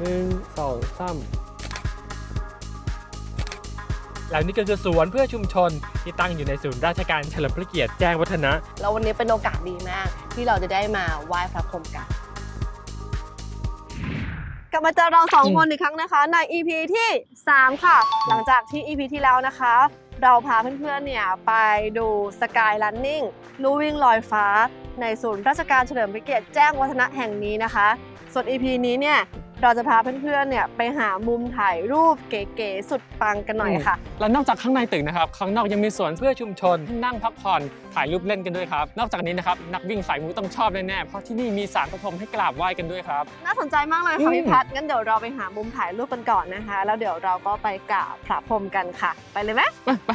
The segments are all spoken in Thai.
หนึ่งสองสามแล้วนี่ก็คือสวนเพื่อชุมชนที่ตั้งอยู่ในศูนย์ราชการเฉลิมพระเกียรติแจ้งวัฒนะ แล้ววันนี้เป็นโอกาสดีมาก ที่เราจะได้มาไหว้พระพรหมกัน กลับมาเจอเราสองคนอีกครั้งนะคะใน EP ที่ 3 ค่ะ หลังจากที่ EP ที่แล้วนะคะ เราพาเพื่อนๆเนี่ยไปดูสกายลันนิ่งลู่วิ่งลอยฟ้า ในศูนย์ราชการเฉลิมพระเกียรติแจ้งวัฒนะแห่งนี้นะคะ ส่วน EP นี้เนี่ย เราจะพาเพื่อนๆเนี่ยไปหามุมถ่ายรูปเก๋ๆสุดปังกันหน่อยค่ะ แล้วนอกจากข้างในตึกนะครับ ข้างนอกยังมีสวนเพื่อชุมชน นั่งพักผ่อนถ่ายรูปเล่นกันด้วยครับ นอกจากนี้นะครับนักวิ่งสายมูต้องชอบแน่ๆเพราะที่นี่มีสารพระพรหมให้กราบไหว้กันด้วยครับ น่าสนใจมากเลยอืค่ะมพี่พัฒน์งั้นเดี๋ยวเราไปหามุมถ่ายรูปกันก่อนนะคะ แล้วเดี๋ยวเราก็ไปกราบพระพรหมกันค่ะ ไปเลยไหมไปไป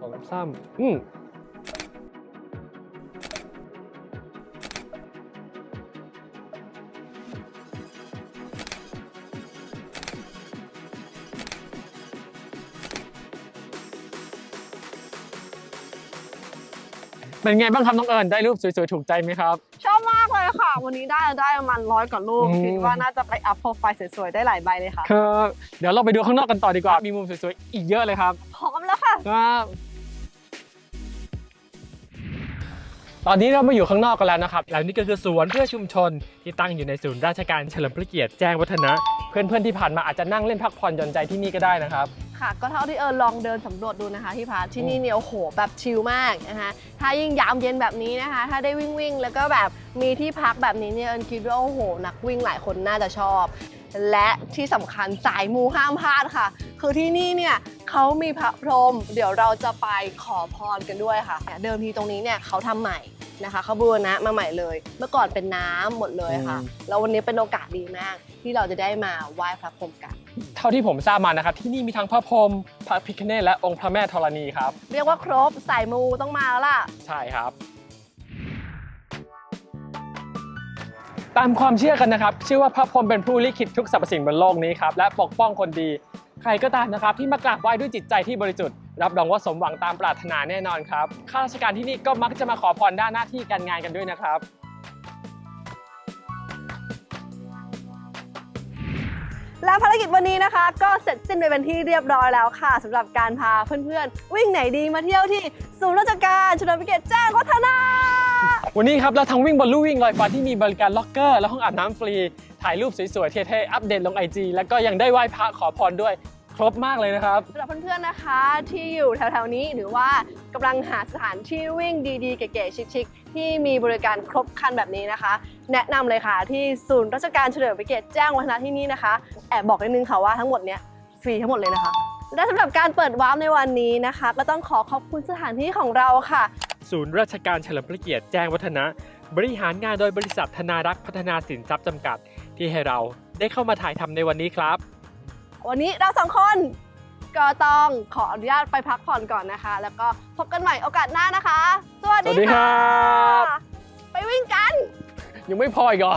สองสามอืม เป็นไงบ้างครับน้องเอิญได้รูปสวยๆถูกใจไหมครับ ชอบมากเลยค่ะ วันนี้ได้ได้ประมาณร้อยกว่ารูปอืม คิดว่าน่าจะไปอัพโปรไฟล์สวยๆได้หลายใบเลยค่ะครับเดี๋ยวเราไปดูข้างนอกกันต่อดีกว่า มีมุมสวยๆอีกเยอะเลยครับพร้อมแล้วค่ะ ครับ ตอนนี้เรามาอยู่ข้างนอกกันแล้วนะครับแล้วนี่ก็คือสวนเพื่อชุมชนที่ตั้งอยู่ในศูนย์ราชการเฉลิมพระเกียรติแจ้งวัฒนะ เพื่อนๆที่ผ่านมาอาจจะนั่งเล่นพักผ่อนหย่อนใจที่นี่ก็ได้นะครับ ค่ะ ก็เท่าที่เออลองเดินสำรวจดูนะคะที่พัทที่นี่เนี่ยโอ้โหแบบชิลมากนะคะถ้ายิ่งยามเย็นแบบนี้นะคะ ถ้าได้วิ่งวิ่งๆแล้วก็แบบมีที่พักแบบนี้เนี่ยเอิญคิดว่าโอ้โห นักวิ่งหลายคนน่าจะชอบ และที่สำคัญสายมูห้ามพลาดค่ะ คือที่นี่เนี่ย เขามีพระพรหมเดี๋ยวเราจะไปขอพรกันด้วยค่ะ เดิมทีตรงนี้เนี่ยเขาทำใหม่นะคะเขาบูรณะมาใหม่เลย เมื่อก่อนเป็นน้ำหมดเลยค่ะอืมแล้ววันนี้เป็นโอกาสดีมาก ที่เราจะได้มาไหว้พระพรหมกัน เท่าที่ผมทราบมานะครับ ที่นี่มีทั้งพระพรหมพระพิฆเนศและองค์พระแม่ธรณีครับ เรียกว่าครบสายมูต้องมาแล้วล่ะ ใช่ครับ ตามความเชื่อกันนะครับเชื่อว่าพระพรหมเป็นผู้ลิขิตทุกสรรพสิ่งบนโลกนี้ครับและปกป้องคนดี ใครก็ตามนะครับที่มากราบไหว้ด้วยจิตใจที่บริสุทธิ์รับรองว่าสมหวังตามปรารถนาแน่นอนครับข้าราชการที่นี่ก็มักจะมาขอพรด้านหน้าที่การงานกันด้วยนะครับ และภารกิจวันนี้นะคะ ก็เสร็จสิ้นไปเป็นที่เรียบร้อยแล้วค่ะสำหรับการพาเพื่อนๆ วิ่งไหนดีมาเที่ยวที่ศูนย์ราชการเฉลิมพระเกียรติแจ้งวัฒนะ วันนี้ครับเราทั้งวิ่งบนลู่วิ่งลอยฟ้าที่มีบริการล็อกเกอร์และห้องอาบน้ำฟรี ถ่ายรูปสวยๆ เท่ๆ อัปเดตลงไอจีแล้วก็ยังได้ไหว้พระขอพรด้วยครบมากเลยนะครับสำหรับเพื่อนๆนะคะที่อยู่แถวๆนี้หรือว่ากำลังหาสถานที่วิ่งดีๆ เก๋ๆชิคๆที่มีบริการครบครันแบบนี้นะคะ แนะนำเลยค่ะที่ศูนย์ราชการเฉลิมพระเกียรติแจ้งวัฒนะที่นี่นะคะแอบบอกนิดนึงค่ะว่าทั้งหมดเนี้ยฟรีทั้งหมดเลยนะคะและสำหรับการเปิดวาร์ปในวันนี้นะคะ ก็ต้องขอขอบคุณสถานที่ของเราค่ะ ศูนย์ราชการเฉลิมพระเกียรติแจ้งวัฒนะ บริหารงานโดยบริษัทธนารักษ์พัฒนาสินทรัพย์จำกัด ที่ให้เราได้เข้ามาถ่ายทำในวันนี้ครับ วันนี้เราสองคนก็ต้องขออนุญาตไปพักผ่อนก่อนนะคะ แล้วก็พบกันใหม่โอกาสหน้านะคะ สวัสสวัสดีดีครัค่ะบไปวิ่งกัน ยังไม่พออีกเหรอ